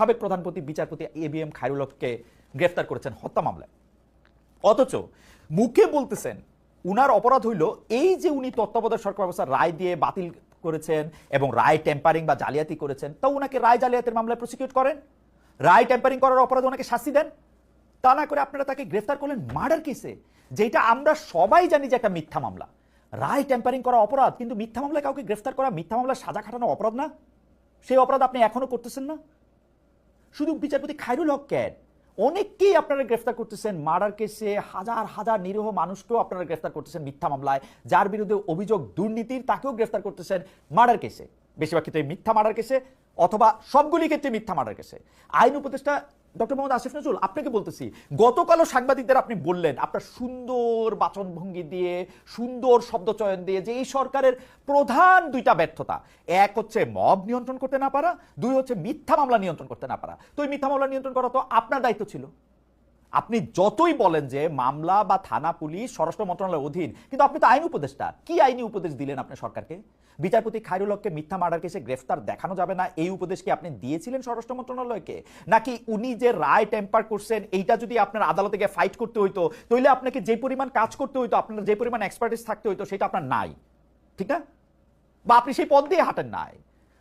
সাবেক প্রধানপতি বিচারপতি এ B M Khairul হককে গ্রেফতার করেছেন হত্যা মামলায়। অথচ মুখে বলতেছেন, উনার অপরাধ হইল এই যে উনি তত্ত্বাবধায়ক সরকার ব্যবস্থা রায় দিয়ে বাতিল করেছেন এবং রায় টেম্পারিং বা জালিয়াতি করেছেন তা উনাকে রায় জালিয়াতির মামলায় প্রসিকিউট করেন? রায় টেম্পারিং করার অপরাধে ওনাকে শাস্তি দেন? তা না করে আপনারা তাকে গ্রেফতার করলেন মার্ডার কেসে, যেটা আমরা সবাই জানি যে একটা মিথ্যা মামলা। রায় টেম্পারিং করা অপরাধ, কিন্তু মিথ্যা মামলায় কাউকে গ্রেফতার করা, মিথ্যা মামলায় সাজা খাটানো অপরাধ না? সেই অপরাধ আপনি এখনও করতেছেন না? শুধু বিচারপতি খায়রুল হক কেন? অনেককেই আপনারা গ্রেফতার করতেছেন মার্ডার কেসে, হাজার হাজার নিরীহ মানুষকেও আপনারা গ্রেফতার করতেছেন মিথ্যা মামলায়, যার বিরুদ্ধে অভিযোগ দুর্নীতির তাকেও গ্রেফতার করতেছেন মার্ডার কেসে। বেশিরভাগ ক্ষেত্রে মিথ্যা মার্ডার কেসে, অথবা সবগুলি ক্ষেত্রে মিথ্যা মার্ডার কেসে। আইন উপদেষ্টা ডক্টর মোহাম্মদ আসিফ নজরুল, আপনাকে বলতেছি, গতকালও সাংবাদিকদের আপনি বললেন, আপনার সুন্দর বাচনভঙ্গি দিয়ে, সুন্দর শব্দ চয়ন দিয়ে যে এই সরকারের প্রধান দুইটা ব্যর্থতা। এক হচ্ছে মব নিয়ন্ত্রণ করতে না পারা, দুই হচ্ছে মিথ্যা মামলা নিয়ন্ত্রণ করতে না পারা। তো এই মিথ্যা মামলা নিয়ন্ত্রণ করা তো আপনার দায়িত্ব ছিল। আপনি যতই বলেন যে মামলা বা থানা, পুলিশ, স্বরাষ্ট্র মন্ত্রণালয়ের অধীন, কিন্তু আপনি তো আইন উপদেষ্টা। কি আইনি উপদেশ দিলেন আপনি সরকারকে? বিচারপতি খায়রুল হককে মিথ্যা মার্ডার কেসে গ্রেফতার দেখানো যাবে না, এই উপদেশ কি আপনি দিয়েছিলেন স্বরাষ্ট্র মন্ত্রণালয়কে? নাকি উনি যে রায় টেম্পার করছেন, এইটা যদি আপনার আদালতে গিয়ে ফাইট করতে হইতো তাহলে আপনাকে যে পরিমাণ কাজ করতে হইতো, আপনার যে পরিমাণ এক্সপার্টিস থাকতে হইতো, সেটা আপনার নাই। ঠিক না? বা আপনি সেই পদ দিয়ে হাঁটেন নাই।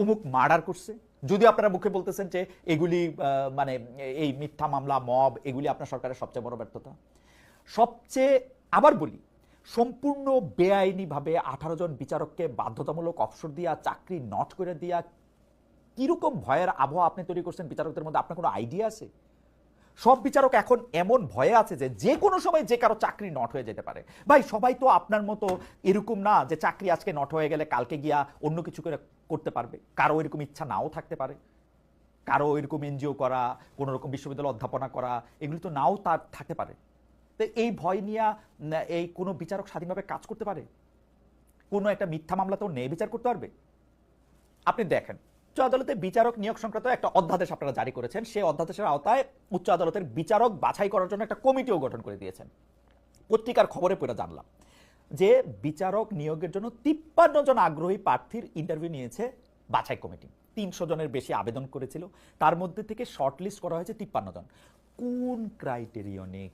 অমুক মার্ডার করছে। যদি আপনারা মুখে বলতেছেন যে এগুলি মানে এই মিথ্যা মামলা, মব, এগুলি আপনার সরকারের সবচেয়ে বড় ব্যর্থতা। সবচেয়ে, আবার বলি, সম্পূর্ণ বেআইনিভাবে আঠারো জন বিচারককে বাধ্যতামূলক অবসর দিয়া, চাকরি নট করে দিয়া, কীরকম ভয়ের আবহাওয়া আপনি তৈরি করছেন বিচারকদের মধ্যে, আপনার কোনো আইডিয়া আছে? সব বিচারক এখন এমন ভয়ে আছে যে যে কোনো সময় যে কারও চাকরি নট হয়ে যেতে পারে। ভাই, সবাই তো আপনার মতো এরকম না যে চাকরি আজকে নট হয়ে গেলে কালকে গিয়া অন্য কিছু করে করতে পারবে। কারও এরকম ইচ্ছা নাও থাকতে পারে। কারও এরকম এনজিও করা, কোনো রকম বিশ্ববিদ্যালয় অধ্যাপনা করা, এগুলি তো নাও তার থাকতে পারে। তো এই ভয় নিয়ে এই কোনো বিচারক স্বাধীনভাবে কাজ করতে পারে? কোনো একটা মিথ্যা মামলা তো নেই বিচার করতে পারবে? আপনি দেখেন উচ্চ আদালতে বিচারক নিয়োগ সংক্রান্ত একটা অধ্যাদেশ আপনারা জারি করেছেন। সেই অধ্যাদেশের আওতায় উচ্চ আদালতের বিচারক বাছাই করার জন্য একটা কমিটিও গঠন করে দিয়েছেন। পত্রিকার খবরে পড়ে জানলাম যে বিচারক নিয়োগের জন্য তিপ্পান্ন জন আগ্রহী প্রার্থীর ইন্টারভিউ নিয়েছে বাছাই কমিটি। তিনশো জনের বেশি আবেদন করেছিল। তার মধ্যে থেকে শর্টলিস্ট করা হয়েছে তিপ্পান্ন জন। কোন ক্রাইটেরিয়নে